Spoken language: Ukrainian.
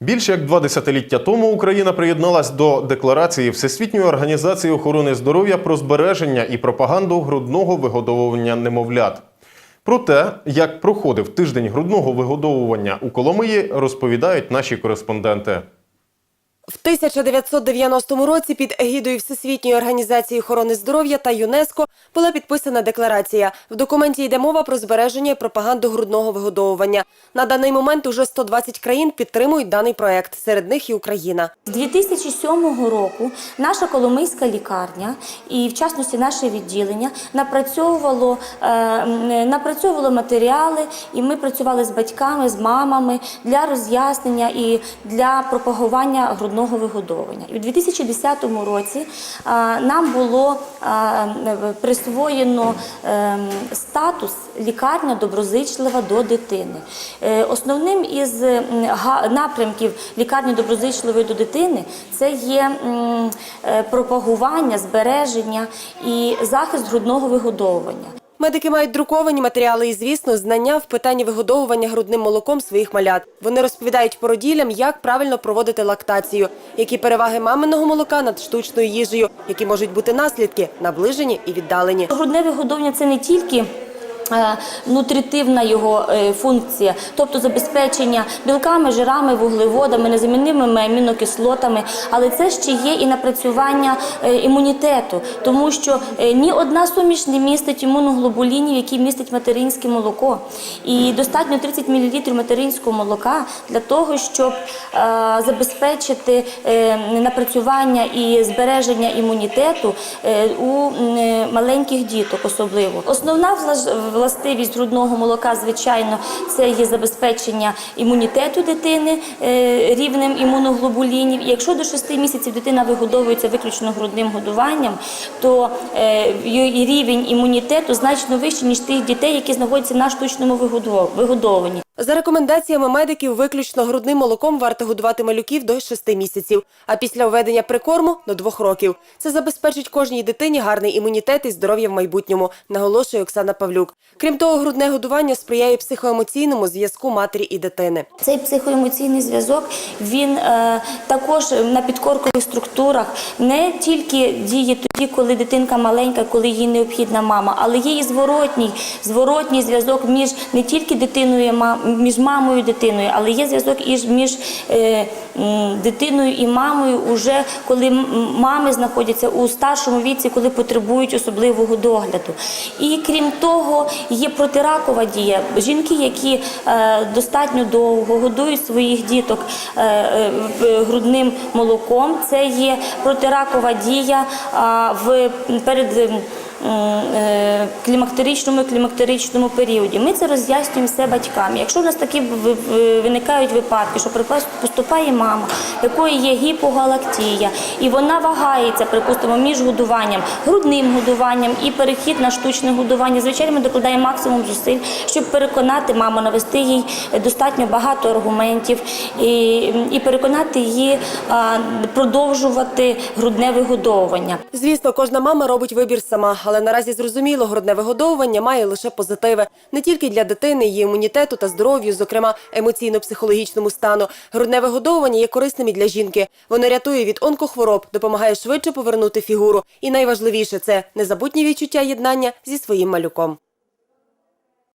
Більше як два десятиліття тому Україна приєдналась до декларації Всесвітньої організації охорони здоров'я про збереження і пропаганду грудного вигодовування немовлят. Про те, як проходив тиждень грудного вигодовування у Коломиї, розповідають наші кореспонденти. В 1990 році під егідою Всесвітньої організації охорони здоров'я та ЮНЕСКО була підписана декларація. В документі йде мова про збереження і пропаганду грудного вигодовування. На даний момент уже 120 країн підтримують даний проект, серед них і Україна. З 2007 року наша Коломийська лікарня і в частності наше відділення напрацьовувало, е, напрацьовувало матеріали, і ми працювали з батьками, з мамами для роз'яснення і для пропагування грудного вигодовування. І у 2010 році нам було присвоєно е, статус лікарня доброзичлива до дитини. Е, Основним із напрямків лікарні доброзичливої до дитини це є е, пропагування, збереження і захист грудного вигодовування. Медики мають друковані матеріали і, звісно, знання в питанні вигодовування грудним молоком своїх малят. Вони розповідають породілям, як правильно проводити лактацію, які переваги маминого молока над штучною їжею, які можуть бути наслідки наближені і віддалені. Грудне вигодовування це не тільки нутритивна його е, функція, тобто забезпечення білками, жирами, вуглеводами, незамінними амінокислотами, але це ще є і напрацювання е, імунітету, тому що е, ні одна суміш не містить імуноглобулінів, які містять материнське молоко. І достатньо 30 мл материнського молока для того, щоб е, забезпечити е, напрацювання і збереження імунітету е, у е, маленьких діток особливо. Основна влаж- властивість грудного молока, звичайно, це є забезпечення імунітету дитини е, рівнем імуноглобулінів. Якщо до 6 місяців дитина вигодовується виключно грудним годуванням, то е, рівень імунітету значно вищий, ніж тих дітей, які знаходяться на штучному вигодов- вигодовуванні. За рекомендаціями медиків, виключно грудним молоком варто годувати малюків до 6 місяців, а після введення прикорму до 2 років. Це забезпечить кожній дитині гарний імунітет і здоров'я в майбутньому, наголошує Оксана Павлюк. Крім того, грудне годування сприяє психоемоційному зв'язку матері і дитини. Цей психоемоційний зв'язок він е, також на підкоркових структурах не тільки діє тоді, коли дитинка маленька, коли їй необхідна мама, але є і зворотній, зворотній зв'язок між не тільки дитиною, і ма- між мамою і дитиною, але є зв'язок і між е, дитиною і мамою, уже коли мами знаходяться у старшому віці, коли потребують особливого догляду. І крім того, є протиракова дія. Жінки, які е, достатньо довго годують своїх діток е, грудним молоком, це є протиракова дія в перед. М, е, Клімактеричному і клімактеричному періоді. Ми це роз'яснюємо все батькам. Якщо в нас такі виникають випадки, що поступає мама, якої є гіпогалактія, і вона вагається, припустимо, між годуванням, грудним годуванням і перехід на штучне годування. Звичайно, ми докладаємо максимум зусиль, щоб переконати маму, навести їй достатньо багато аргументів і, і переконати її продовжувати грудне вигодовування. Звісно, кожна мама робить вибір сама, але наразі зрозуміло, грудне вигодовування має лише позитиви не тільки для дитини, її імунітету та здоров'ю, зокрема емоційно-психологічному стану. Грудне вигодовування є корисним і для жінки. Воно рятує від онкохвороб, допомагає швидше повернути фігуру. І найважливіше це незабутні відчуття єднання зі своїм малюком.